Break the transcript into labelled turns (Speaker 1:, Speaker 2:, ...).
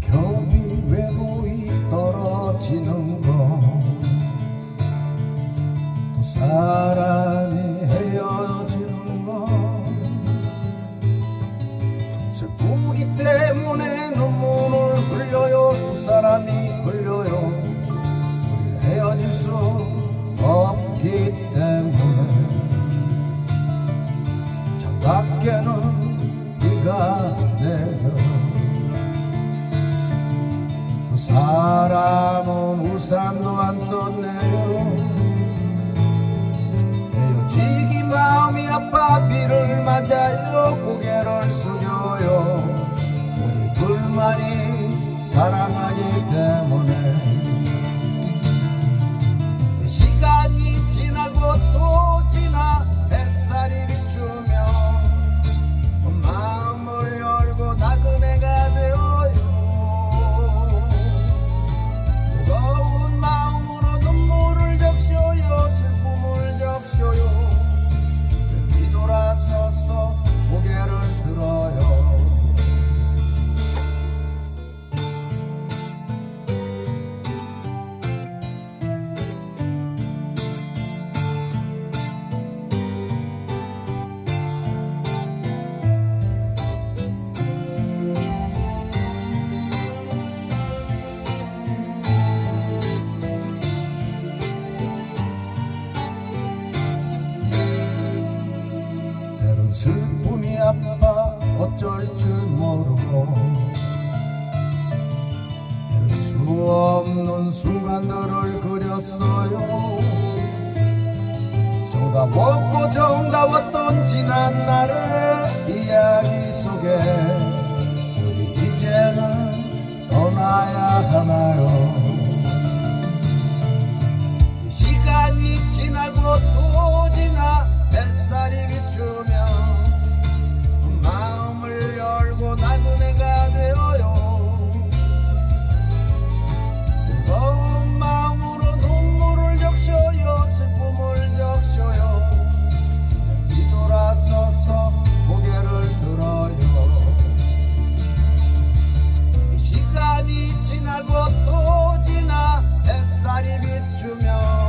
Speaker 1: 낙엽이 외로이 떨어지는 거또 사람이 헤어지는 거 슬프 우산도 안 썼네요. 헤어지기 마음이 아파 비를 맞아요. 고개를 숙여요. 우리 둘만이 사랑하기 때문에. 시간이 지나고 또 슬픔이 아파 어쩔 줄 모르고. 수 없는 순간들을 그렸어요. 정답 없고 정다웠던 지난 날의 이야기 속에 우리 이제는 떠나야 하나요? 내게 주면